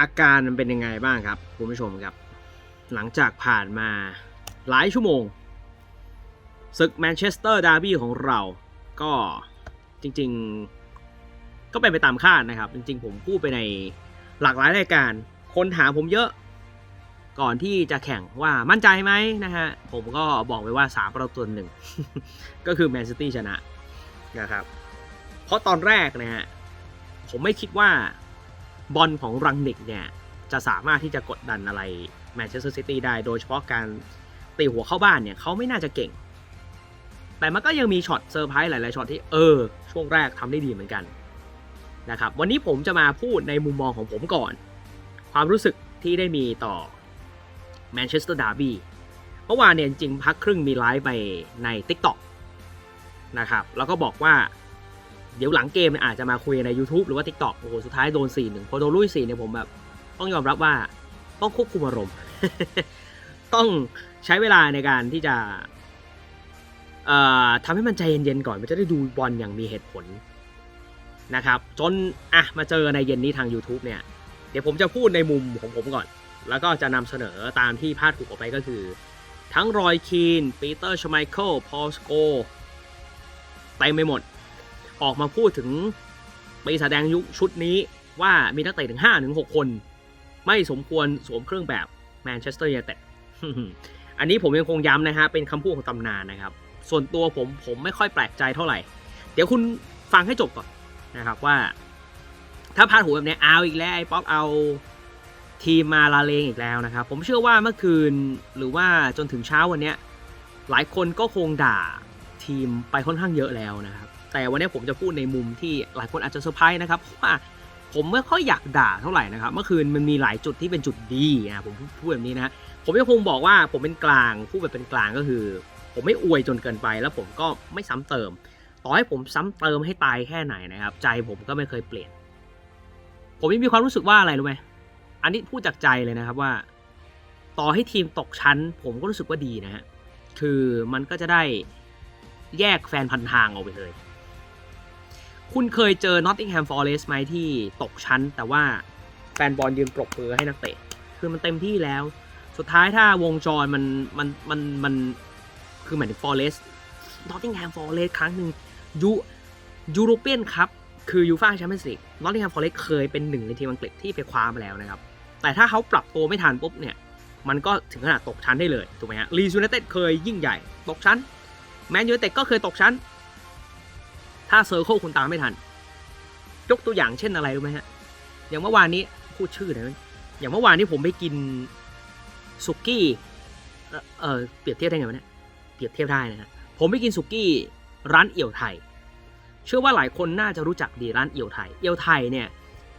อาการมันเป็นยังไงบ้างครับคุณผู้ชมครับ หลังจากผ่านมาหลายชั่วโมงศึกแมนเชสเตอร์ดาร์บี้ของเราก็จริงๆ ก็เป็นไปตามคาดนะครับ จริงๆ ผมพูดไปในหลากหลายรายการ คนถามผมเยอะ ก่อนที่จะแข่งว่ามั่นใจไหมนะฮะ ผมก็บอกไปว่า 3 ประตูต่อหนึ่ง ก็คือแมนซิตี้ชนะนะครับ เพราะตอนแรกนะฮะ ผมไม่คิดว่า บอลของรังนิกเนี่ยจะสามารถที่จะกดดันอะไรแมนเชสเตอร์ซิตี้ได้ โดยเฉพาะการตีหัวเข้าบ้านเนี่ยเขาไม่น่าจะเก่ง แต่มันก็ยังมีช็อตเซอร์ไพรส์หลายๆช็อตที่เออ ช่วงแรกทำได้ดีเหมือนกันนะครับวันนี้ผมจะมาพูดในมุมมองของผมก่อน ความรู้สึกที่ได้มีต่อแมนเชสเตอร์ดาร์บี้เมื่อวานเนี่ยจริงพักครึ่งมีไลฟ์ไปใน TikTok นะครับแล้วก็บอกว่า เดี๋ยวหลังเกมเนี่ยอาจจะมาคุยใน YouTube หรือว่า TikTok โอ้โหสุดท้ายโดน 4 1 พอโดนลุย4เนี่ยผมแบบต้องยอมรับว่าต้องควบคุมอารมณ์ ต้องใช้เวลาในการที่จะทำให้มันใจเย็นๆก่อน มันจะได้ดูบอลอย่างมีเหตุผลนะครับ จนอะมาเจอในเย็นนี้ทาง YouTube เนี่ย เดี๋ยวผมจะพูดในมุมของผมก่อน แล้วก็จะนำเสนอตามที่พาดหัวไปก็คือ ทั้งรอยคีนปีเตอร์ชไมเคิลพอลสโกเต็มไปหมด ออกมาพูดถึงปีศาจแดงยุคชุดนี้ว่ามีนักเตะถึง5ถึง6คน ไม่สมควรสวมเครื่องแบบแมนเชสเตอร์ยูไนเต็ดอันนี้ผมยังคงย้ำนะฮะเป็นคำพูดของตำนานนะครับ ส่วนตัวผมผมไม่ค่อยแปลกใจเท่าไหร่ เดี๋ยวคุณฟังให้จบก่อนนะครับว่า ถ้าพาดหัวแบบนี้เอาอีกแล้วไอ้ป๊อปเอาทีมมาลาเลงอีกแล้วนะครับ ผมเชื่อว่าเมื่อคืนหรือว่าจนถึงเช้าวันนี้หลายคนก็คงด่าทีมไปค่อนข้างเยอะแล้วนะครับ แต่วันนี้ผมจะพูดในมุมที่หลายคนอาจจะเซอร์ไพรส์นะครับเพราะว่าผมไม่ค่อยอยากด่าเท่าไหร่นะครับเมื่อคืนมันมีหลายจุดที่เป็นจุดดีนะผมพูดแบบนี้นะผมยังคงบอกว่าผมเป็นกลางพูดแบบเป็นกลางก็คือ ผมไม่อวยจนเกินไป แล้วผมก็ไม่ซ้ำเติม ต่อให้ผมซ้ำเติมให้ตายแค่ไหนนะครับ ใจผมก็ไม่เคยเปลี่ยน ผมยังมีความรู้สึกว่าอะไรรู้ไหมอันนี้พูดจากใจเลยนะครับว่า ต่อให้ทีมตกชั้น ผมก็รู้สึกว่าดีนะฮะคือมันก็จะได้แยกแฟนพันทางออกไปเลย คุณเคยเจอ Nottingham Forest ไหมที่ตกชั้น แต่ว่าแฟนบอลยืนปรบมือให้นักเตะ คือมันเต็มที่แล้ว สุดท้ายถ้าวงจรมันมันมันมันคือหมายถึง Forest Nottingham Forest ครั้งหนึ่งยูยูโรเปียนครับคือยูฟ่าแชมเปี้ยนส์ลีก Nottingham Forest เคยเป็นหนึ่งในทีมอังกฤษที่ไปคว้ามาแล้วนะครับ แต่ถ้าเขาปรับตัวไม่ทันปุ๊บเนี่ยมันก็ถึงขนาดตกชั้นได้เลยถูกไหมฮะลีซูเนเต็ดเคยยิ่งใหญ่ตกชั้นแมนยูเต็ดก็เคยตกชั้น ถ้าเซอร์เคิลคุณตามไม่ทัน ยกตัวอย่างเช่นอะไรรู้ไหมฮะ อย่างเมื่อวานนี้พูดชื่อหน่อยไหมอย่างเมื่อวานนี้ผมไปกินสุกี้เอ่อเออเปรียบเทียบได้ไงวะเนี่ยเปรียบเทียบได้นะฮะผมไปกินสุกี้ร้านเอี่ยวไทย เชื่อว่าหลายคนน่าจะรู้จักดีร้านเอี่ยวไทย เอี่ยวไทยเนี่ย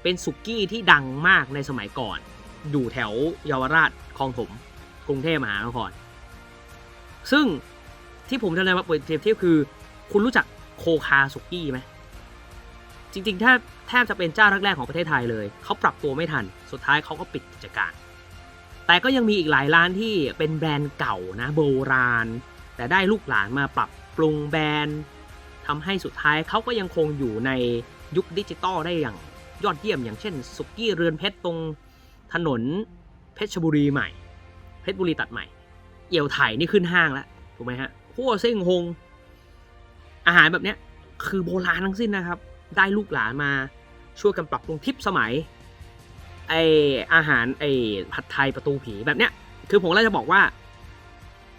เป็นสุกี้ที่ดังมากในสมัยก่อน อยู่แถวเยาวราชคลองถมกรุงเทพมหานคร ซึ่งที่ผมจะนำมาเปรียบเทียบคือ คุณรู้จัก โคคาสุกี้ไหมจริงๆแทบแทบจะเป็นเจ้าแรกๆของประเทศไทยเลย เขาปรับตัวไม่ทัน สุดท้ายเขาก็ปิดกิจการ แต่ก็ยังมีอีกหลายร้านที่เป็นแบรนด์เก่านะโบราณ แต่ได้ลูกหลานมาปรับปรุงแบรนด์ทำให้สุดท้ายเขาก็ยังคงอยู่ในยุคดิจิตอลได้อย่างยอดเยี่ยม อย่างเช่นสุกี้เรือนเพชรตรงถนนเพชรบุรีใหม่ เพชรบุรีตัดใหม่ เอี่ยวไถ่นี่ขึ้นห้างแล้วถูกไหมฮะหัวเส้งฮง อาหารแบบเนี้ยคือโบราณทั้งสิ้นนะครับ ได้ลูกหลานมาช่วยกันปรับปรุงทิปสมัยไออาหารไอผัดไทยประตูผีแบบเนี้ยคือผมเลยจะบอกว่า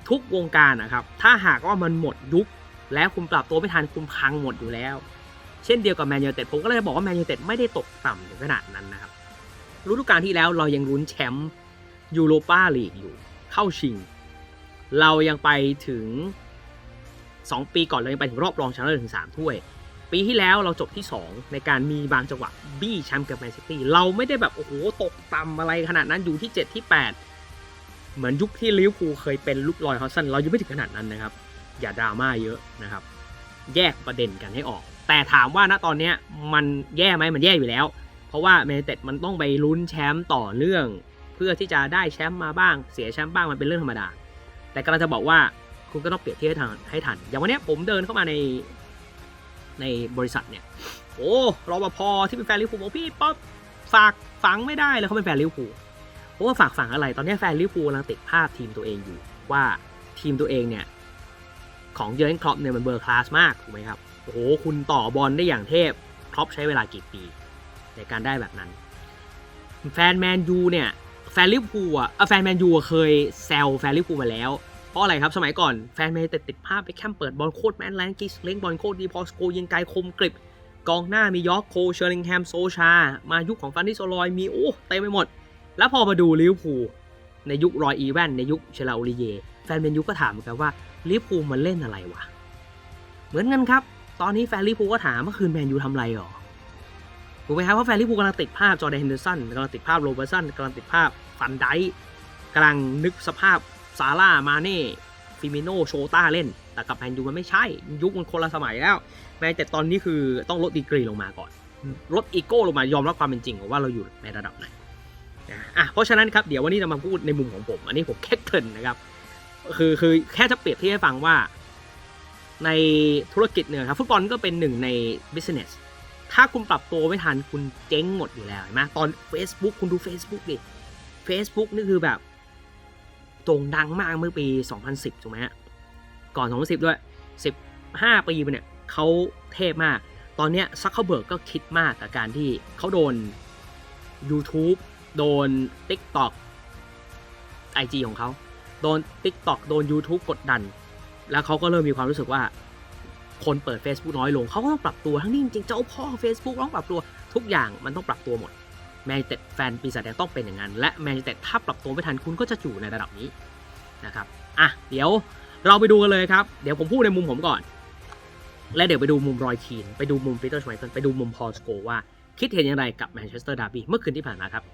ทุกวงการนะครับ ถ้าหากว่ามันหมดยุค แล้วคุณปรับตัวไม่ทันคุณพังหมดอยู่แล้ว เช่นเดียวกับแมนยูเต็ดผมก็เลยจะบอกว่าแมนยูเต็ดไม่ได้ตกต่ำถึงขนาดนั้นนะครับฤดูกาลที่แล้วเรายังลุ้นแชมป์ยูโรปาลีกอยู่ เข้าชิง เรายังไปถึง 2 ปีก่อนเรายังไปถึงรอบรองชนะเลิศถึง 3 ถ้วย ปีที่แล้วเราจบที่ 2 ในการมีบางจังหวะบี้แชมป์กับแมนซิตี้เราไม่ได้แบบโอ้โหตกต่ำอะไรขนาดนั้นอยู่ที่ 7 ที่ 8 เหมือนยุคที่ลิเวอร์พูลเคยเป็นลูกลอยฮอสซันเรายังไม่ถึงขนาดนั้นนะครับ อย่าดราม่าเยอะนะครับ แยกประเด็นกันให้ออก แต่ถามว่าณตอนนี้มันแย่ไหมมันแย่อยู่แล้ว เพราะว่าแมนเต็ดมันต้องไปลุ้นแชมป์ต่อเนื่อง เพื่อที่จะได้แชมป์มาบ้าง เสียแชมป์บ้างมันเป็นเรื่องธรรมดา แต่กำลังจะบอกว่า คุณก็ต้องเปรียบเทียบให้ทันให้ทัน อย่างวันนี้ผมเดินเข้ามาในในบริษัทเนี่ย โอ้รปภที่เป็นแฟนลิเวอร์พูบอกพี่ป๊อปฝากฝังไม่ได้เลยเขาเป็นแฟนลิเวอร์พูเพราะว่าฝากฝังอะไร ตอนนี้แฟนลิเวอร์พูกำลังติดภาพทีมตัวเองอยู่ ว่าทีมตัวเองเนี่ย ของเยอร์เกนครอปเนี่ยมันเบอร์คลาสมากถูกไหมครับโอ้โหคุณต่อบอลได้อย่างเทพครอปใช้เวลากี่ปี ในการได้แบบนั้น แฟนแมนยูเนี่ยแฟนลิเวอร์พูอะอ่อแฟนแมนยูเคยแซวแฟนลิเวอร์พูมาแล้ว เพราะอะไรครับ สมัยก่อนแฟนแมนติดติดภาพไปแคมเปิดบอลโคตรแมนแรงกิสเล้งบอลโคตรดีพอสโกยิงไกลคมกริบกองหน้ามียอร์กโคเชอร์ลิงแฮมโซชา มายุคของฟันดิโซลอยมีโอ้เต็มไปหมด แล้วพอมาดูลิเวอร์พูลในยุครอยอีแวนในยุคเชลาโอลิเย แฟนแมนยูก็ถามเหมือนกันว่าลิเวอร์พูลมันเล่นอะไรวะ เหมือนกันครับ ตอนนี้แฟนลิเวอร์พูลก็ถามเมื่อคืนแมนยูทำอะไรหรอถูกไหมครับเพราะแฟนลิเวอร์พูลกำลังติดภาพจอร์แดนเฮนเดอร์สันกำลังติดภาพโรเบอร์สันกำลังติดภาพฟันไดกำลังนึกสภาพ ซาร่ามาเน่ฟิมิโนโชต้าเล่น แต่กับแมนยูมันไม่ใช่ ยุคมันคนละสมัยแล้วแม้แต่ตอนนี้คือต้องลดดีกรีลงมาก่อน ลดอีโก้ลงมายอมรับความเป็นจริงว่าเราอยู่ในระดับไหนนะอะเพราะฉะนั้นครับเดี๋ยววันนี้จะมาพูดในมุมของผม อันนี้ผมแค่เกรินนะครับ คือคือแค่จะเปรียบเทียบให้ฟังว่า ในธุรกิจเนี่ยครับฟุตบอลก็เป็นหนึ่งใน business ถ้าคุณปรับตัวไม่ทันคุณเจ๊งหมดอยู่แล้วเห็นไหมตอน Facebook คุณดู Facebook ดิ Facebook นี่คือแบบ โด่งดังมากเมื่อปี 2010 ถูกไหมฮะ ก่อน 2010 ด้วย 15 ปีไปเนี่ยเขาเทพมาก ตอนเนี้ยซักเคเบิร์กก็คิดมากกับการที่เขาโดน YouTube โดน TikTok IG ของเขาโดน TikTok โดน YouTube กดดัน แล้วเขาก็เริ่มมีความรู้สึกว่า คนเปิด Facebook น้อยลง เขาก็ต้องปรับตัวทั้งนี้จริงๆเจ้าพ่อ Facebook ต้องปรับตัวทุกอย่างมันต้องปรับตัวหมด แมนยูเต็ดแฟนปีศาจแดงต้องเป็นอย่างนั้น และแมนยูเต็ดถ้าปรับตัวไม่ทันคุณก็จะอยู่ในระดับนี้นะครับอะเดี๋ยวเราไปดูกันเลยครับ เดี๋ยวผมพูดในมุมผมก่อน และเดี๋ยวไปดูมุมรอยคีน ไปดูมุมปีเตอร์ชไมเคิลไปดูมุมพอลสโกว่า คิดเห็นอย่างไรกับแมนเชสเตอร์ดาร์บี้เมื่อคืนที่ผ่านมาครับ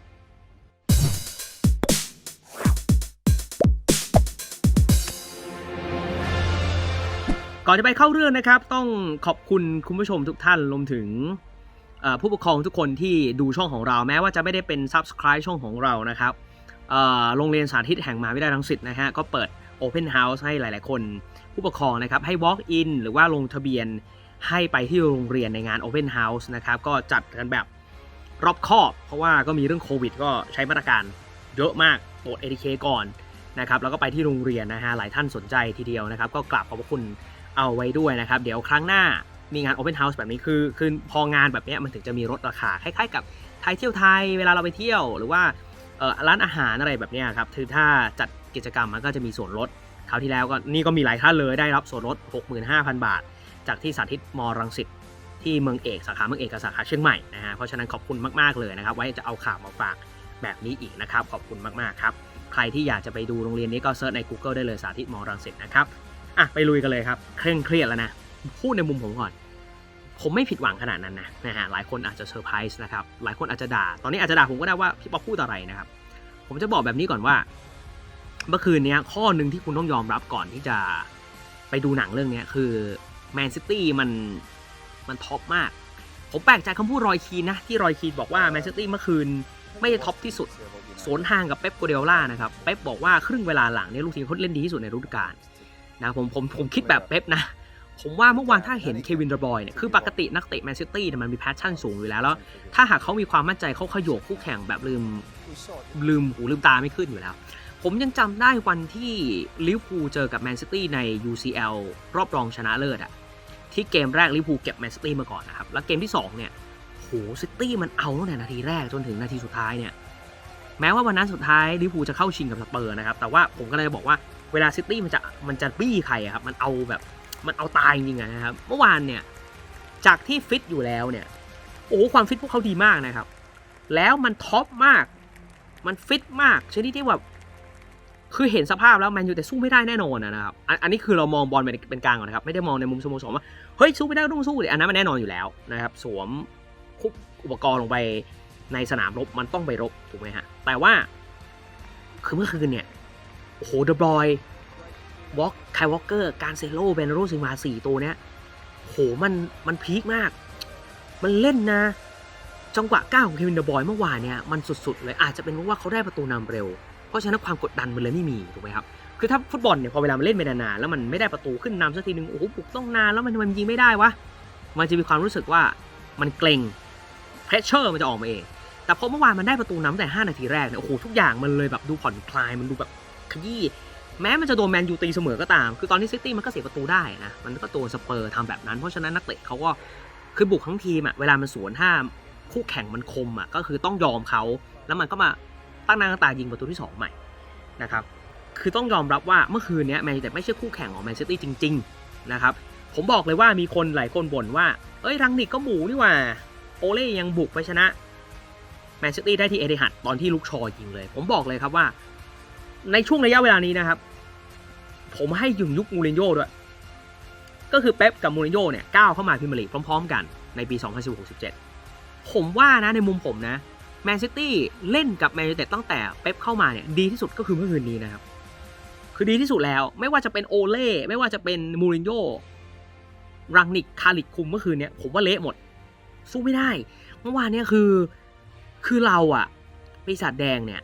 ก่อนจะไปเข้าเรื่องนะครับ ต้องขอบคุณคุณผู้ชมทุกท่านรวมถึง ผู้ปกครองทุกคนที่ดูช่องของเราแม้ว่าจะไม่ได้เป็น Subscribe ช่องของเรานะครับโรงเรียนสาธิตแห่งมหาวิทยาลัยรังสิตนะฮะก็เปิด Open House ให้หลาย ๆ คน ผู้ปกครองนะครับให้ Walk in หรือว่าลงทะเบียนให้ไปที่โรงเรียนในงาน Open House นะครับก็จัดกันแบบรอบคอบ เพราะว่าก็มีเรื่องโควิด ก็ใช้มาตรการเยอะมากตรวจ ATK ก่อนนะครับแล้วก็ไปที่โรงเรียนนะฮะหลายท่านสนใจทีเดียวนะครับ ก็กราบขอบพระคุณเอาไว้ด้วยนะครับ เดี๋ยวครั้งหน้า มีงาน Open House แบบนี้คือคือพองานแบบนี้มันถึงจะมีลดราคาคล้ายๆกับไทยเที่ยวไทยเวลาเราไปเที่ยว หรือว่าร้านอาหารอะไรแบบนี้ครับคือถ้าจัดกิจกรรมมันก็จะมีส่วนลดคราวที่แล้วก็นี่ก็มีหลายท่านเลยได้รับส่วนลด 65,000 บาท จากที่สาธิตมรังสิตที่เมืองเอกสาขาเมืองเอกกับสาขาเชียงใหม่นะฮะเพราะฉะนั้นขอบคุณมากๆเลยนะครับ ไว้จะเอาข่าวมาฝากแบบนี้อีกนะครับ ขอบคุณมากๆครับ ใครที่อยากจะไปดูโรงเรียนนี้ก็เซิร์ชใน Google ได้เลยสาธิตมรังสิตนะครับอะไปลุยกันเลยครับ เคร่งเครียดแล้วนะพูดในมุมผมก่อน ผมไม่ผิดหวังขนาดนั้นนะนะฮะหลายคนอาจจะเซอร์ไพรส์นะครับหลายคนอาจจะด่า ตอนนี้อาจจะด่าผมก็ได้ว่าพี่ป๊อปพูดอะไรนะครับ ผมจะบอกแบบนี้ก่อนว่า เมื่อคืนนี้ข้อหนึ่งที่คุณต้องยอมรับก่อนที่จะไปดูหนังเรื่องนี้คือแมนซิตี้มันมันท็อปมาก ผมแปลกใจคำพูดรอยคีนนะที่รอยคีนบอกว่าแมนซิตี้เมื่อคืนไม่ได้ท็อปที่สุดสวนทางกับเป๊ปโกเดล่านะครับเป๊ปบอกว่าครึ่งเวลาหลังเนี่ยลูกทีมเขาเล่นดีที่สุดในฤดูกาลนะผมผมผมคิดแบบเป๊ปนะ ผมว่าเมื่อวานถ้าเห็นเควินเดอร์บอยเนี่ยคือปกตินักเตะแมนซิตี้เนี่ยมันมีแพชชั่นสูงอยู่แล้วแล้ว ถ้าหากเขามีความมั่นใจเขาขยโยกคู่แข่งแบบลืมลืมหูลืมตาไม่ขึ้นอยู่แล้ว ผมยังจำได้วันที่ลิเวอร์พูลเจอกับแมนซิตี้ใน UCL รอบรองชนะเลิศอะที่เกมแรกลิเวอร์พูลเก็บแมนซิตี้มาก่อนนะครับแล้วเกมที่2เนี่ยโหซิตี้มันเอาตั้งแต่นาทีแรกจนถึงนาทีสุดท้ายเนี่ยแม้ว่าวันนั้นสุดท้ายลิเวอร์พูลจะเข้าชิงกับสเปอร์นะครับแต่ว่าผมก็เลยบอกว่าเวลาซิตี้มันจะมันจะบี้ใครอะครับมันเอาแบบ มันเอาตายจริงๆนะครับ เมื่อวานเนี่ยจากที่ฟิตอยู่แล้วเนี่ยโอ้ความฟิตพวกเขาดีมากนะครับ แล้วมันท็อปมาก มันฟิตมากชนิดที่แบบคือเห็นสภาพแล้วแมนยูแต่สู้ไม่ได้แน่นอนนะครับ อันนี้คือเรามองบอลเป็นกลางก่อนนะครับ ไม่ได้มองในมุมสโมสรว่าเฮ้ยสู้ไม่ได้ต้องสู้เลยอันนั้นมันแน่นอนอยู่แล้วนะครับสวมคุกอุปกรณ์ลงไปในสนามรบมันต้องไปรบถูกไหมฮะแต่ว่าคือเมื่อคืนเนี่ยโอ้โหเดอะบอย วอล์กไควอลเกอร์การเซโลเบนโรซิมาสี่ตัวเนี้ยโหมันมันพีคมาก มันเล่นนะ จังหวะก้าวของเควินเดอบอยเมื่อวานเนี่ยมันสุดๆเลยอาจจะเป็นเพราะว่าเขาได้ประตูนำเร็ว เพราะฉะนั้นความกดดันมันเลยไม่มีถูกไหมครับคือถ้าฟุตบอลเนี่ยพอเวลามันเล่นไปนานๆแล้วมันไม่ได้ประตูขึ้นนำสักทีนึงโอ้โหปลุกต้องนานแล้วมันมันยิงไม่ได้วะมันจะมีความรู้สึกว่ามันเกรงเพรสเชอร์มันจะออกมาเองแต่พอเมื่อวานมันได้ประตูนำแต่ 5 นาทีแรกเนี่ยโอ้โหทุกอย่างมันเลยแบบดูผ่อนคลายมันดูแบบขยี้ แม้มันจะโดนแมนยูตีเสมอก็ตาม คือตอนนี้ซิตี้มันก็เสียประตูได้นะ มันก็ตัวสเปอร์ทำแบบนั้น เพราะฉะนั้นนักเตะเขาก็คือบุกทั้งทีมอะเวลามันสวนถ้าคู่แข่งมันคมอะก็คือต้องยอมเขา แล้วมันก็มาตั้งหน้าตั้งตายิงประตูที่สองใหม่นะครับ คือต้องยอมรับว่าเมื่อคืนนี้แมนยูแต่ไม่ใช่คู่แข่งของแมนซิตี้จริงๆนะครับ ผมบอกเลยว่ามีคนหลายคนบ่นว่า เอ้ยรังนิกก็หมูนี่หว่า โอเล่ยังบุกไปชนะแมนซิตี้ได้ที่เอเดหัดตอนที่ลุกชอยิงเลย ผมบอกเลยครับว่า ในช่วงระยะเวลานี้นะครับ ผมให้ยึงยุคมูรินโญ่ด้วย ก็คือเป๊ปกับมูรินโญ่เนี่ยก้าวเข้ามาพรีเมียร์ลีกพร้อม ๆ กันในปี 2016-17 ผมว่านะในมุมผมนะแมนซิตี้เล่นกับแมนยูเต็ดตั้งแต่เป๊ปเข้ามาเนี่ยดีที่สุดก็คือเมื่อคืนนี้นะครับ คือดีที่สุดแล้วไม่ว่าจะเป็นโอเล่ไม่ว่าจะเป็นมูรินโญ่รังนิกคาริกคุมเมื่อคืนเนี่ยผมว่าเละหมด สู้ไม่ได้ เมื่อวานเนี่ยคือคือเราอะปีศาจแดงเนี่ย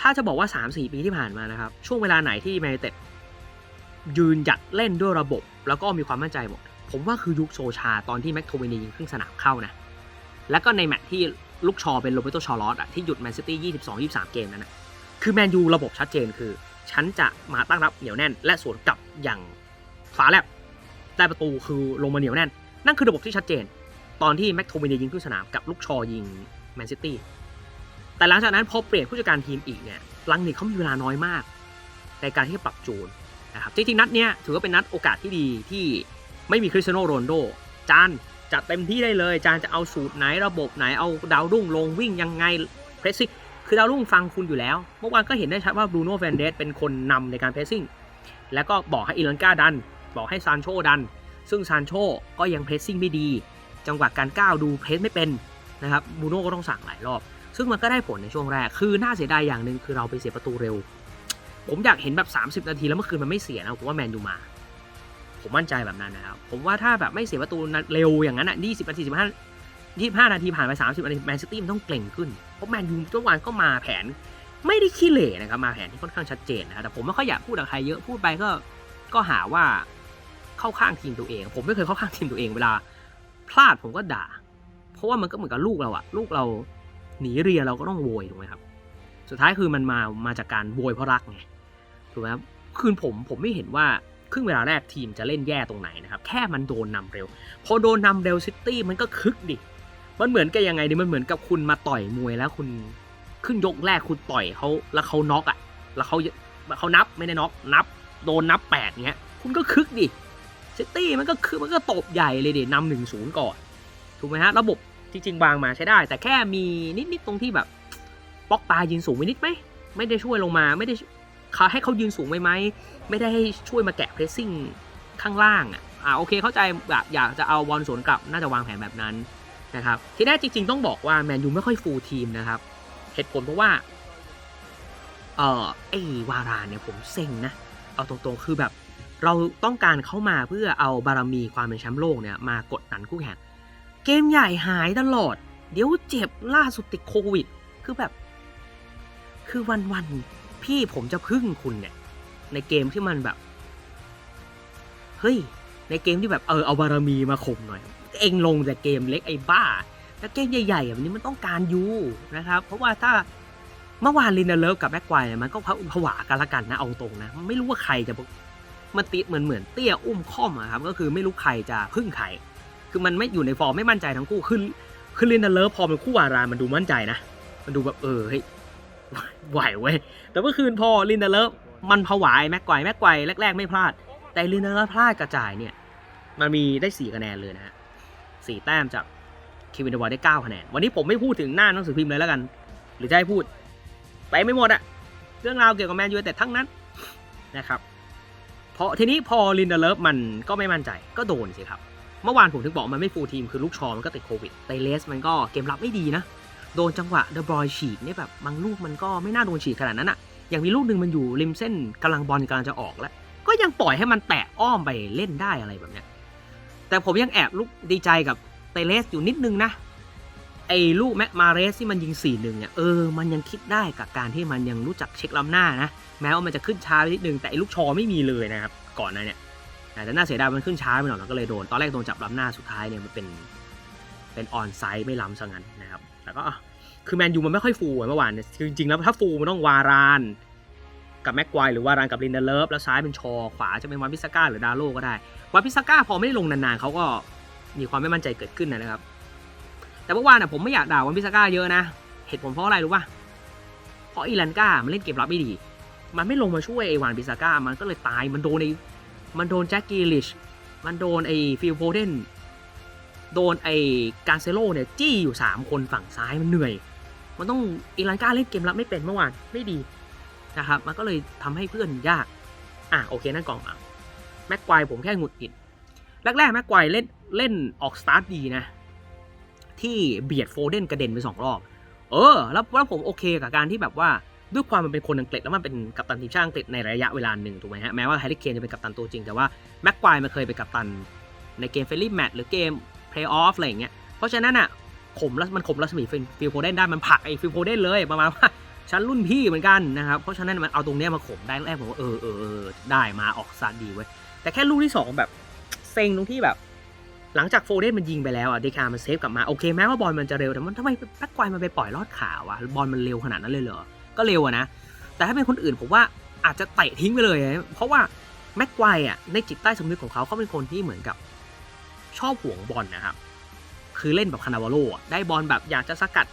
ถ้าจะบอกว่า 3-4 ปีที่ผ่านมานะครับ ช่วงเวลาไหนที่แมนยูเต็ดยืนหยัดเล่นด้วยระบบ แล้วก็มีความมั่นใจหมด ผมว่าคือยุคโซชาตอนที่แม็กโทมินียิงครึ่งสนามเข้านะ แล้วก็ในแมตช์ที่ลูกชอเป็นโรเบโตชอร์ลอสอะที่หยุดแมนซิตี้22-23 เกมนั้นนะคือแมนยูระบบชัดเจนคือ ฉันจะมาตั้งรับเหนียวแน่น และสวนกลับอย่างฟ้าแลบได้ประตูคือลงมาเหนียวแน่น นั่นคือระบบที่ชัดเจน ตอนที่แม็กโทมินียิงครึ่งสนามกับลูกชอยิงแมนซิตี้ แต่หลังจากนั้นพอเปลี่ยนผู้จัดการทีมอีกเนี่ยลังนิกเขามีเวลาน้อยมาก ในการที่จะปรับจูนนะครับจริงๆนัดเนี้ยถือว่าเป็นนัดโอกาสที่ดีที่ไม่มีคริสเตียโนโรนโดจานจัดเต็มที่ได้เลย จานจะเอาสูตรไหนระบบไหนเอาดาวรุ่งลงวิ่งยังไงเพรสซิ่งคือดาวรุ่งฟังคุณอยู่แล้ว เมื่อวานก็เห็นได้ชัดว่าบรูโน่แฟนเดสเป็นคนนำในการเพรสซิ่งแล้วก็บอกให้อีลันกาดัน บอกให้ซานโชดัน ซึ่งซานโชก็ยังเพรสซิ่งไม่ดี จังหวะการก้าวดูเพรสไม่เป็นนะครับบรูโน่ก็ต้องสั่งหลายรอบ ซึ่งมันก็ได้ผลในช่วงแรก คือน่าเสียดายอย่างหนึ่งคือเราไปเสียประตูเร็ว ผมอยากเห็นแบบ 30 นาทีแล้วเมื่อคืนมันไม่เสียนะผมว่าแมนยูมา ผมมั่นใจแบบนั้นนะครับ ผมว่าถ้าแบบไม่เสียประตูเร็วอย่างนั้นอะ20นาที15 25 นาทีผ่านไป 30 นาทีแมนซิตี้มันต้องเกร่งขึ้น เพราะแมนยูเมื่อวานก็มาแผนไม่ได้ขี้เหร่นะครับ มาแผนที่ค่อนข้างชัดเจนนะครับแต่ผมไม่ค่อยอยากพูดกับใครเยอะ พูดไปก็ ก็หาว่าเข้าข้างทีมตัวเอง ผมไม่เคยเข้าข้างทีมตัวเองเวลา พลาดผมก็ด่า เพราะว่ามันก็เหมือนกับลูกเราอะลูกเรา หนีเรียนเราก็ต้องโวยถูกไหมครับ สุดท้ายคือมันมามาจากการโวยเพราะรักไงถูกไหมครับคืนผมผมไม่เห็นว่าครึ่งเวลาแรกทีมจะเล่นแย่ตรงไหนนะครับ แค่มันโดนนำเร็ว พอโดนนำเร็วซิตี้มันก็คึกดิ มันเหมือนกับยังไงดิมันเหมือนกับคุณมาต่อยมวยแล้วคุณครึ่งยกแรกคุณต่อยเขาแล้วเขาน็อกอะ แล้วเขาเขานับไม่ได้น็อกนับ โดนนับแปดเงี้ย คุณก็คึกดิซิตี้มันก็คือมันก็ตบใหญ่เลยดินำหนึ่งศูนย์ก่อนถูกไหมฮะระบบ จริงๆวางมาใช้ได้ แต่แค่มีนิดๆตรงที่แบบป๊อกปลายืนสูงไปนิดไหมไม่ได้ช่วยลงมาไม่ได้เขาให้เขายืนสูงไปไหมไม่ได้ให้ช่วยมาแกะเพรสซิ่งข้างล่างอะอ่าโอเคเข้าใจแบบอยากจะเอาบอลสวนกลับน่าจะวางแผนแบบนั้นนะครับที่แน่จริง ๆ ต้องบอกว่าแมนยูไม่ค่อยฟูลทีมนะครับเหตุผลเพราะว่าเออไอ้วารานเนี่ยผมเซ็งนะ เอาตรงๆคือแบบ เราต้องการเข้ามาเพื่อเอาบารมีความเป็นแชมป์โลกเนี่ยมากดดันคู่แข่ง เกมใหญ่หายตลอด เดี๋ยวเจ็บล่าสุดติดโควิด คือแบบ คือวันๆพี่ผมจะพึ่งคุณเนี่ย ในเกมที่มันแบบ เฮ้ย ในเกมที่แบบเออเอาบารมีมาข่มหน่อย เองลงแต่เกมเล็กไอ้บ้า แต่เกมใหญ่ๆแบบนี้มันต้องการยูนะครับ เพราะว่าถ้าเมื่อวานลินเดเลิฟกับแบ็กไกวเนี่ยมันก็ผวากันละกันนะเอาตรงนะ ไม่รู้ว่าใครจะมันติดเหมือนเหมือนเตี้ยอุ้มค่อมอะครับ ก็คือไม่รู้ใครจะพึ่งใคร คือมันไม่อยู่ในฟอร์มไม่มั่นใจทั้งคู่คือคือลินเดเลิฟพอเป็นคู่วารานมันดูมั่นใจนะ มันดูแบบเออเฮ้ยไหวเว้ยแต่เมื่อคืนพอลินเดเลิฟมันผวาแม็กไกวแม็กไกวแรก ๆ ไม่พลาด แต่ลินเดเลิฟพลาดกระจายเนี่ย มันมีได้สี่คะแนนเลยนะฮะสี่แต้มจากเควินเดวอร์ได้เก้าคะแนนวันนี้ผมไม่พูดถึงหน้าหนังสือพิมพ์เลยแล้วกัน หรือจะให้พูดไปไม่หมดอะเรื่องราวเกี่ยวกับแมนยูแต่ทั้งนั้นนะครับเพราะทีนี้พอลินเดเลิฟมันก็ไม่มั่นใจก็โดนสิครับ เมื่อวานผมถึงบอกมันไม่ฟูลทีมคือลูกชอมันก็ติดโควิดไตเลสมันก็เกมรับไม่ดีนะ โดนจังหวะเดอะบอยฉีกเนี่ยแบบบางลูกมันก็ไม่น่าโดนฉีกขนาดนั้นอะอย่างมีลูกหนึ่งมันอยู่ริมเส้นกำลังบอลกำลังจะออกแล้ว ก็ยังปล่อยให้มันแตะอ้อมไปเล่นได้อะไรแบบเนี้ยแต่ผมยังแอบลูกดีใจกับไตเลสอยู่นิดนึงนะไอ้ลูกแม็กมาเรสที่มันยิง4ี่หนึ่งเนี่ยเออมันยังคิดได้กับการที่มันยังรู้จักเช็คล้ำหน้านะ แม้ว่ามันจะขึ้นช้าไปนิดนึงแต่ไอ้ลูกชอไม่มีเลยนะครับก่อนหน้าเนี่ย แต่น่าเสียดายมันขึ้นช้าไปหน่อยมันก็เลยโดน ตอนแรกโดนจับล้ำหน้าสุดท้ายเนี่ยมันเป็นเป็นออนไซด์ไม่ล้ำซะงั้นนะครับแต่ก็คือแมนยูมันไม่ค่อยฟูเมื่อวานเนี่ยจริงๆแล้วถ้าฟูมันต้องวารานกับแม็กควายหรือวารานกับลินเดเลฟแล้วซ้ายเป็นชอขวาจะเป็นวานพิสก้าหรือดาโลก็ได้วานพิสก้าพอไม่ได้ลงนานๆเขาก็มีความไม่มั่นใจเกิดขึ้นนะครับ แต่เมื่อวานน่ะผมไม่อยากด่าวานพิสก้าเยอะนะเหตุผลเพราะอะไรรู้ป่ะเพราะอีลันก้ามันเล่นเกมรับไม่ดี มันไม่ลงมาช่วยไอวานพิสก้ามันก็เลยตายมันโดนไอ มันโดนแจ็คกีลิช มันโดนไอฟิลโฟเดน โดนไอการเซโลเนี่ยจี้อยู่ 3 คนฝั่งซ้ายมันเหนื่อย มันต้องอีลันก้าเล่นเกมรับไม่เป็นเมื่อวานไม่ดีนะครับ มันก็เลยทำให้เพื่อนยาก อะโอเคนั่นกองหลังแม็กควายผมแค่หงุดหงิด แรกๆแม็กควายเล่นเล่นออกสตาร์ทดีนะ ที่เบียดโฟเดนกระเด็นไปสองรอบ เออ แล้วแล้วผมโอเคกับการที่แบบว่า ด้วยความมันเป็นคนอังกฤษแล้วมันเป็นกัปตันทีมชาติอังกฤษในระยะเวลาหนึ่งถูกไหมฮะแม้ว่าแฮร์รี่เคนจะเป็นกัปตันตัวจริง แต่ว่าแม็กควายมันเคยเป็นกัปตันในเกมเฟรนลี่แมตช์หรือเกมเพลย์ออฟอะไรอย่างเงี้ยเพราะฉะนั้นอะข่มแล้วมันข่มรัศมีฟิลโฟเดนได้มันผักไอ้ฟิลโฟเดนเลยประมาณว่าฉันรุ่นพี่เหมือนกันนะครับ เพราะฉะนั้นมันเอาตรงเนี้ยมาข่มได้แรกผมว่าเออเออเออได้มาออกซาดีเว้ยแต่แค่ลูกที่สองแบบเซ็งตรงที่แบบ หลังจากโฟเดนมันยิงไปแล้วอะเดคามันเซฟกลับมาโอเคแม้ว่าบอลมันจะเร็วแต่มันทำไมแบ็คไกวมันไปปล่อยลอดขาวะบอลมันเร็วขนาดนั้นเลยเหรอ ก็เร็วอะนะ แต่ถ้าเป็นคนอื่นผมว่าอาจจะเตะทิ้งไปเลย เพราะว่าแม็กไกวอะในจิตใต้สำนึกของเขาเขาเป็นคนที่เหมือนกับชอบห่วงบอลนะครับ คือเล่นแบบคานาวาโล่ได้บอลแบบอยากจะสกัด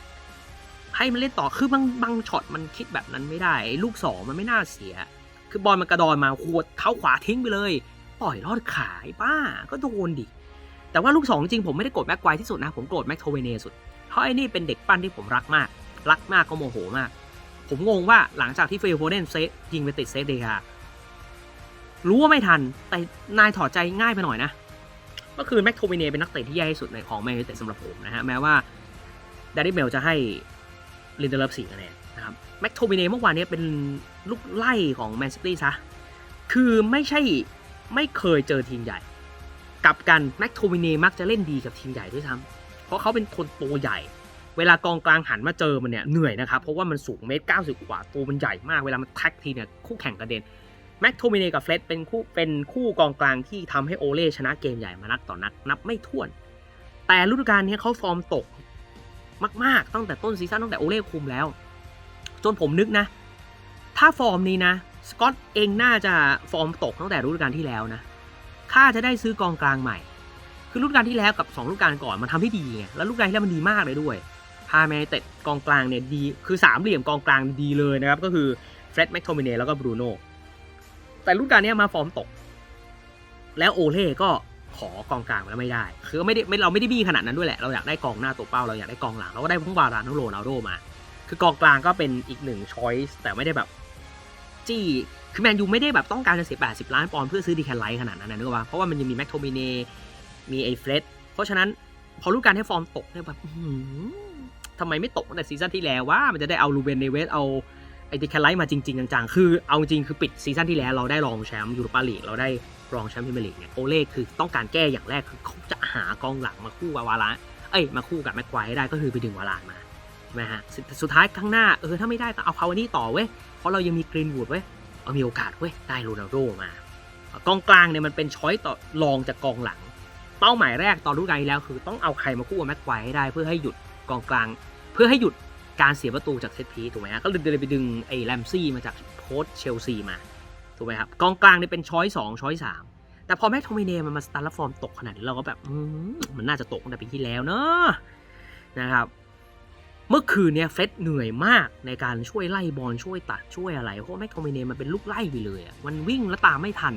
ให้มันเล่นต่อ คือบางบางช็อตมันคิดแบบนั้นไม่ได้ ลูกสองมันไม่น่าเสีย คือบอลมันกระดอนมาขวดเท้าขวาทิ้งไปเลย ปล่อยลอดขายป้า ก็โดนดิ แต่ว่าลูกสองจริงผมไม่ได้โกรธแม็กไกวที่สุดนะ ผมโกรธแม็กโทเวเนสุด เพราะไอ้นี่เป็นเด็กปั้นที่ผมรักมาก รักมากก็โมโหมาก ผมงงว่าหลังจากที่เฟลโฟเดนเซยิงไปติดเซฟเดคารู้ว่าไม่ทัน แต่นายถอดใจง่ายไปหน่อยนะ ก็คือแม็กโทเวเนเป็นนักเตะที่แย่ที่สุดในของแมนยูเต็ดสำหรับผมนะฮะ แม้ว่าดาริเบลจะให้ลินเดเลฟสี่คะแนนนะครับแม็กโทเวเนเมื่อวานนี้เป็นลูกไล่ของแมนซิตี้ซะ คือไม่ใช่ไม่เคยเจอทีมใหญ่ กลับกันแม็กโทวินเนมักจะเล่นดีกับทีมใหญ่ด้วยซ้ำเพราะเขาเป็นคนตัวใหญ่ เวลากองกลางหันมาเจอมันเนี่ยเหนื่อยนะครับ เพราะว่ามันสูงเมตรเก้าสิบกว่าตัวมันใหญ่มากเวลามันแท็กทีเนี่ยคู่แข่งกระเด็นแม็กโทมิเนกับเฟรดเป็นคู่เป็นคู่กองกลางที่ทำให้โอเล่ชนะเกมใหญ่มานักต่อนักนับไม่ถ้วน แต่ฤดูกาลนี้เขาฟอร์มตกมากๆตั้งแต่ต้นซีซั่นตั้งแต่โอเล่คุมแล้ว จนผมนึกนะ ถ้าฟอร์มนี้นะสกอตเองน่าจะฟอร์มตกตั้งแต่ฤดูกาลที่แล้วนะค่าจะได้ซื้อกองกลางใหม่ คือฤดูกาลที่แล้วกับ2ฤดูกาลก่อนมันทำได้ดีไงแล้วฤดูกาลที่แล้วมันดีมากเลยด้วย พาแมนเต็ดกองกลางเนี่ยดีคือสามเหลี่ยมกองกลางดีเลยนะครับ ก็คือเฟร็ดแมคโทมิเนแล้วก็บรูโน่แต่ฤดูกาลเนี้ยมาฟอร์มตก แล้วโอเล่ก็ขอกองกลางแล้วไม่ได้ คือไม่ได้ไม่เราไม่ได้บี้ขนาดนั้นด้วยแหละ เราอยากได้กองหน้าตัวเป้า เราอยากได้กองหลัง เราก็ได้ทั้งวารานทั้งโรนัลโดมา คือกองกลางก็เป็นอีกหนึ่งช้อยส์แต่ไม่ได้แบบ จี้ คือแมนยูไม่ได้แบบต้องการจะเสีย 80 ล้านปอนด์เพื่อซื้อดีแคนไลท์ขนาดนั้นนะนึกว่าเพราะว่ามันยังมีแม็กโทมิเนมีไอเฟรดเพราะฉะนั้นพอรู้การให้ฟอร์มตกเนี่ยแบบ ทำไมไม่ตกตั้งแต่ซีซั่นที่แล้วว่ามันจะได้เอาลูเบนเนเวสเอาไอดีแคไลท์มาจริงๆจังๆ คือเอาจริงคือปิดซีซั่นที่แล้วเราได้รองแชมป์ยูโรปาลีกเราได้รองแชมป์พรีเมียร์ลีกเนี่ยโอเล่คือต้องการแก้อย่างแรกคือเขาจะหากองหลังมาคู่กับวาลานเอ้ยมาคู่กับแม็กควายให้ได้ก็คือไปดึงวาลานมาใช่ไหมฮะสุดสุดท้ายข้างหน้าเออถ้าไม่ได้ก็เอาพาวนี่ต่อเว้ยเพราะเรายังมีกรีนวูดเว้ยเอามีโอกาสเว้ยได้โรนัลโดมากองกลางเนี่ยมันเป็นช้อยต่อรองจากกองหลัง เป้าหมายแรกตอนรุ่นการที่แล้วคือต้องเอาใครมาคู่กับแม็กไกวให้ได้เพื่อให้หยุดกองกลาง พื่อให้หยุดการเสียประตูจากเซตพีถูกไหมฮะก็เลยไปดึงไอ้แรมซี่มาจากโค้ชเชลซีมาถูกไหมครับกองกลางเนี่ยเป็นช้อยสองช้อยสามแต่พอแม็กโทมิเนมันมาสตาร์ทแลฟอร์มตกขนาดนี้เราก็แบบมันน่าจะตกตั้งแต่ปีที่แล้วเนอะนะครับ เมื่อคืนเนี่ยเฟร็ดเหนื่อยมากในการช่วยไล่บอลช่วยตัดช่วยอะไรเพราะแม็กโทมิเน่มันเป็นลูกไล่ไปเลยอะมันวิ่งแล้วตามไม่ทัน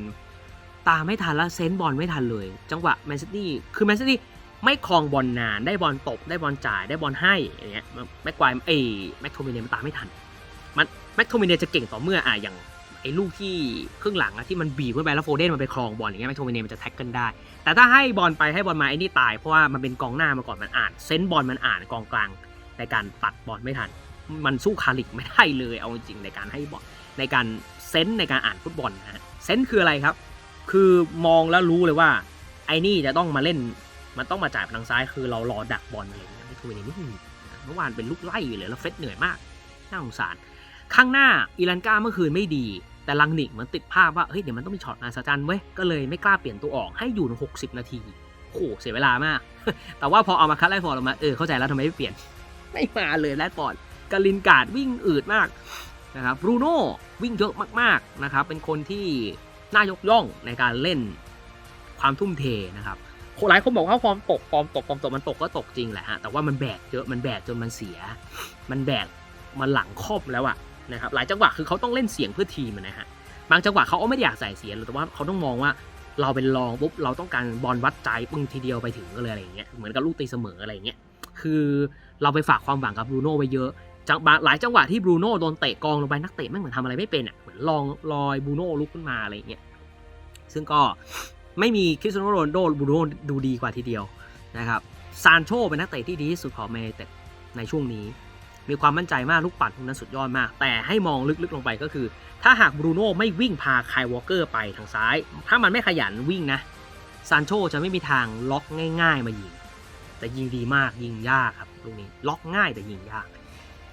ตามไม่ทันแล้วเซนบอลไม่ทันเลย จังหวะแมนซิตี้คือแมนซิตี้ ไม่คลองบอลนานได้บอลตบได้บอลจ่ายได้บอลให้อย่างเงี้ยแม็กควายเอ้แม็กโทมินเนมันตามไม่ทันมันแม็กโทมินเนจะเก่งต่อเมื่ออะอย่างไอ้ลูกที่ครึ่งหลังอะที่มันบีบขึ้นไปแล้วโฟเดนมันไปคลองบอลอย่างเงี้ยแม็กโทมินเนมันจะแท็กกันได้ แต่ถ้าให้บอลไปให้บอลมาไอ้นี่ตายเพราะว่ามันเป็นกองหน้ามาก่อนมันอ่านเซนบอลมันอ่านกองกลางในการตัดบอลไม่ทัน มันสู้คาริกไม่ได้เลยเอาจริงในการให้บอลในการเซนในการอ่านฟุตบอลนะเซนคืออะไรครับ คือมองแล้วรู้เลยว่าไอ้นี่จะต้องมาเล่น มันต้องมาจ่ายทางซ้ายคือเรารอดักบอลอะไรอย่างเงี้ยไม่ทูนี่ไม่มีเมื่อวานเป็นลูกไล่อยู่เลยแล้วเฟสเหนื่อยมากน่าสงสาร ข้างหน้าอีลันกาเมื่อคืนไม่ดี แต่ลังนิกเหมือนติดภาพว่าเฮ้ยเดี๋ยวมันต้องมีช็อตมาสจันเว้ยก็เลยไม่กล้าเปลี่ยนตัวออกให้อยู่ถึง60นาทีโอ้โหเสียเวลามาก แต่ว่าพอเอามาคัดไล่ฟอร์ลงมาเออเข้าใจแล้วทำไมไม่เปลี่ยน ไม่มาเลยแรดฟอร์ดกาลินการ์ดวิ่งอืดมากนะครับบรูโน่วิ่งเยอะมากๆนะครับเป็นคนที่น่ายกย่องในการเล่นความทุ่มเทนะครับ หลายคนบอกว่าฟอร์มตกฟอร์มตกฟอร์มตกมันตกก็ตกจริงแหละฮะแต่ว่ามันแบกเยอะมันแบกจนมันเสีย มันแบกมันหลังครอบแล้วอะนะครับหลายจังหวะคือเขาต้องเล่นเสียงเพื่อทีมนะฮะบางจังหวะเขาก็ไม่ได้อยากใส่เสียงแต่ว่าเขาต้องมองว่าเราเป็นรองปุ๊บเราต้องการบอลวัดใจปึ้งทีเดียวไปถึงก็เลยอะไรอย่างเงี้ยเหมือนกับลูกตีเสมออะไรอย่างเงี้ยคือเราไปฝากความหวังกับบรูโน่ไปเยอะจังบางหลายจังหวะที่บรูโน่โดนเตะกองลงไปนักเตะไม่เหมือนทำอะไรไม่เป็นอะเหมือนลองลอยบรูโน่ลุกขึ้นมาอะไรอย่างเงี้ยซึ่งก็ ไม่มีคริสเตียโนโรนโดบรูโนดูดีกว่าทีเดียวนะครับซานโชเป็นนักเตะที่ดีที่สุดของแมนเต็ดในช่วงนี้ มีความมั่นใจมากลูกปัดพวกนั้นสุดยอดมาก แต่ให้มองลึกๆลงไปก็คือ ถ้าหากบรูโน่ไม่วิ่งพาคายวอลเกอร์ไปทางซ้าย ถ้ามันไม่ขยันวิ่งนะซานโชจะไม่มีทางล็อกง่าย ๆ มายิง แต่ยิงดีมากยิงยากครับลูกนี้ล็อกง่ายแต่ยิงยาก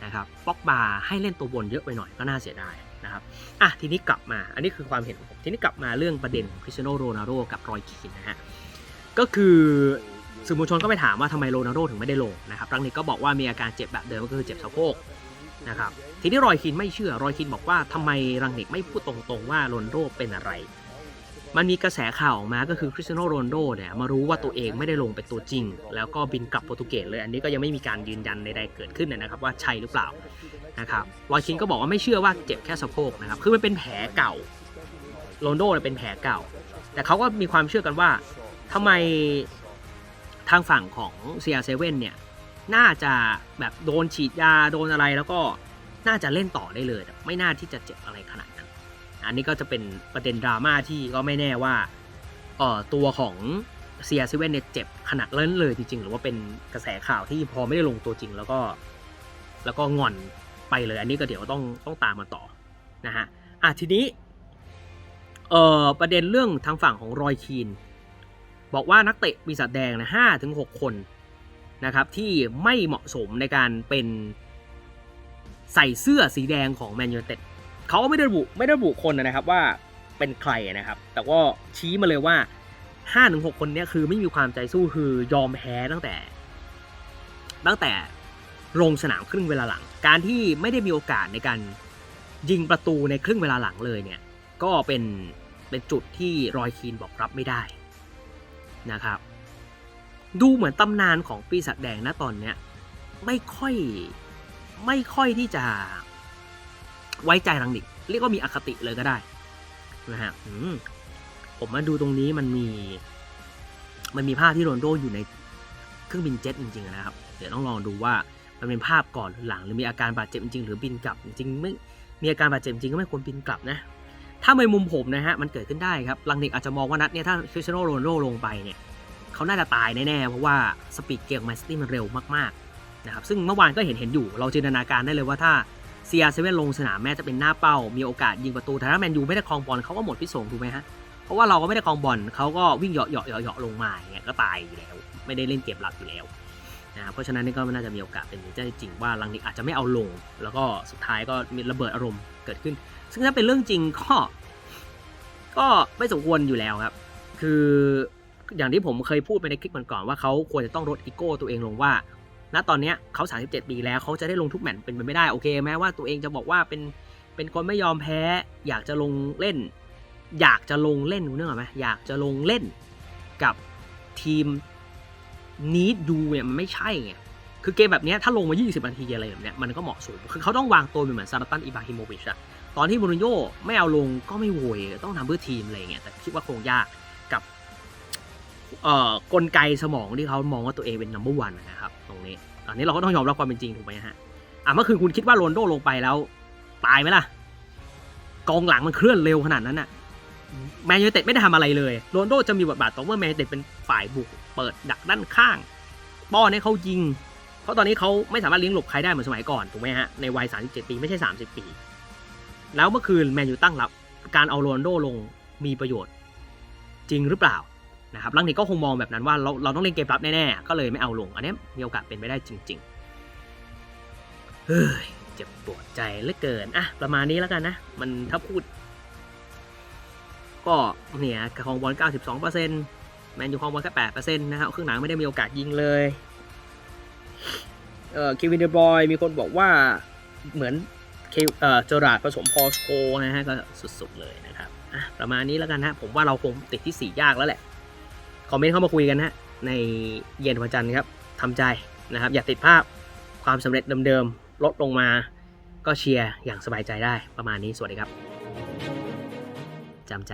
นะครับปอกบาให้เล่นตัวบนเยอะไปหน่อยก็น่าเสียดาย นะครับอะทีนี้กลับมา อันนี้คือความเห็นของผม ทีนี้กลับมาเรื่องประเด็นคริสเตียโนโรนัลโดกับรอยคีนนะฮะ ก็คือสื่อมวลชนก็ไปถามว่าทำไมโรนัลโดถึงไม่ได้ลงนะครับรังนี้ก็บอกว่ามีอาการเจ็บแบบเดิมก็คือเจ็บสะโพกนะครับทีนี้รอยคินไม่เชื่อรอยคินบอกว่าทำไมรังน็กไม่พูดตรงๆว่าโรนลโดเป็นอะไร มันมีกระแสข่าวออกมาก็คือคริสเตียโนโรนลโดเนี่ยมารู้ว่าตัวเองไม่ได้ลงเป็นตัวจริง แล้วก็บินกลับโปรตุเกสเลย อันนี้ก็ยังไม่มีการยืนยันใดๆเกิดขึ้นนะครับว่าใช่หรือเปล่า นะครับรอยคินก็บอกว่าไม่เชื่อว่าเจ็บแค่สะโพกนะครับ คือมันเป็นแผลเก่าโรนโดเป็นแผลเก่า แต่เขาก็มีความเชื่อกันว่าทำไมทางฝั่งของ CR7 เนี่ย น่าจะแบบโดนฉีดยาโดนอะไรแล้วก็น่าจะเล่นต่อได้เลย ไม่น่าที่จะเจ็บอะไรขนาดนั้น อันนี้ก็จะเป็นประเด็นดราม่าที่ก็ไม่แน่ว่าเอ่อตัวของเซียซิเวนเนี่ยเจ็บขนาดเล่นเลยจริงๆ หรือว่าเป็นกระแสข่าวที่พอไม่ได้ลงตัวจริงแล้วก็ แล้วก็งอน ไปเลย อันนี้ก็เดี๋ยวต้องต้องตามมาต่อนะฮะอะทีนี้เอ่อประเด็นเรื่องทางฝั่งของรอยคีน บอกว่านักเตะปีศาจแดงนะห้าถึงหกคนนะครับที่ไม่เหมาะสมในการเป็นใส่เสื้อสีแดงของแมนยูเต็ดเขาไม่ได้ระบุไม่ได้ระบุคนนะครับว่าเป็นใครนะครับ แต่ก็ชี้มาเลยว่า5้าถึงหคนนี้คือไม่มีความใจสู้คือยอมแพ้ตั้งแต่ ตั้งแต่ ลงสนามครึ่งเวลาหลัง การที่ไม่ได้มีโอกาสในการยิงประตูในครึ่งเวลาหลังเลยเนี่ยก็เป็นเป็นจุดที่รอยคีนบอกรับไม่ได้นะครับ ดูเหมือนตำนานของปีศาจแดงนะตอนเนี้ยไม่ค่อยไม่ค่อยที่จะไว้ใจรังดิกเรียกว่ามีอคติเลยก็ได้นะฮะมผมมาดูตรงนี้มันมี มันมีภาพที่โรนโดอยู่ในเครื่องบินเจ็ตจริงๆนะครับ เดี๋ยวต้องลองดูว่า มันเป็นภาพก่อนหรือหลัง หรือมีอาการบาดเจ็บจริงหรือบินกลับจริงไม่มีอาการบาดเจ็บจริงก็ไม่ควรบินกลับนะ ถ้าในมุมผมนะฮะมันเกิดขึ้นได้ครับลังนิกอาจจะมองว่านัดเนี่ยถ้าคริสเตียโนโรนัลโดลงไปเนี่ยเขาน่าจะตายแน่ๆเพราะว่าสปีดเกมของแมนซิตี้มันเร็วมากๆนะครับซึ่งเมื่อวานก็เห็นเห็นอยู่ เราจินตนาการได้เลยว่าถ้า CR7 ลงสนามแม้จะเป็นหน้าเป้า มีโอกาสยิงประตูแต่ถ้าแมนยูไม่ได้ครองบอลเขาก็หมดพิสงถูกไหมฮะเพราะว่าเราก็ไม่ได้ครองบอลเขาก็วิ่งเหาะเหาะเหาะเหาะลงมาอย่างเงี้ยก็ตายอยู่แล้ว ไม่ได้เล่นเกมหลักอยู่แล้ว นะเพราะฉะนั้นนี่ก็น่าจะมีโอกาสเป็นได้จริงว่าลังนิกอาจจะไม่เอาลง แล้วก็สุดท้ายก็มีระเบิดอารมณ์เกิดขึ้น ซึ่งถ้าเป็นเรื่องจริงก็ ก็ไม่สมควรอยู่แล้วครับ คืออย่างที่ผมเคยพูดไปในคลิปก่อนๆว่าเขาควรจะต้องลดอีโก้ตัวเองลงว่า ณตอนนี้เขา 37 ปีแล้วเขาจะได้ลงทุกแมตช์เป็นไปไม่ได้โอเคแม้ว่าตัวเองจะบอกว่าเป็นเป็นคนไม่ยอมแพ้ อยากจะลงเล่น อยากจะลงเล่นคุณนึกออกไหมอยากจะลงเล่นกับทีม นีดดูเนี่ยมันไม่ใช่ไงคือเกมแบบนี้ถ้าลงมา 20 นาทีอะไรแบบนี้มันก็เหมาะสม คือเขาต้องวางตัวเป็นเหมือนซาร์ตันอิบราฮิโมวิชอะตอนที่มูรินโญ่ไม่เอาลงก็ไม่โวยต้องทำเพื่อทีมอะไรเงี้ยแต่คิดว่าคงยากกับเอ่อกลไกสมองที่เขามองว่าตัวเองเป็นนัมเบอร์วันนะครับตรงนี้ตอนนี้เราก็ต้องยอมรับความเป็นจริงถูกไหมฮะอะเมื่อคืนคุณคิดว่าโรนโดลงไปแล้ว ตายไหมล่ะ กองหลังมันเคลื่อนเร็วขนาดนั้นน่ะ แมนยูเต็ดไม่ได้ทำอะไรเลยโรนโดจะมีบทบาทต่อเมื่อแมนยูเต็ดเป็นฝ่ายบุกเปิดดักด้านข้างป้อนให้เขายิง เพราะตอนนี้เขาไม่สามารถเลี้ยงหลบใครได้เหมือนสมัยก่อนถูกไหมฮะในวัย 37 ปีไม่ใช่ 30 ปี แล้วเมื่อคืนแมนยูตั้งรับการเอาโรนโดลงมีประโยชน์ จริงหรือเปล่านะครับลังนิกก็คงมองแบบนั้นว่าเราเราต้องเล่นเกมรับแน่ๆก็เลยไม่เอาลง อันนี้มีโอกาสเป็นไปได้จริงๆเฮ้ยเจ็บปวดใจเหลือเกินอะประมาณนี้แล้วกันนะ มันถ้าพูด ก็เนี่ยของบอล 92%แมนยูของบอลแค่8%นะครับครึ่งหลังไม่ได้มีโอกาสยิงเลยเอ่อเควินเดบอยมีคนบอกว่าเหมือนเคเอ่อเจอราดผสมพอสโคนะฮะก็สุดๆเลยนะครับอะประมาณนี้แล้วกันฮะผมว่าเราคงติดที่ 4 ยากแล้วแหละ คอมเมนต์เข้ามาคุยกันฮะในเย็นวันจันทร์ครับทำใจนะครับ อย่าติดภาพความสำเร็จเดิมๆ ลดลงมาก็เชียร์อย่างสบายใจได้ประมาณนี้สวัสดีครับ จำใจ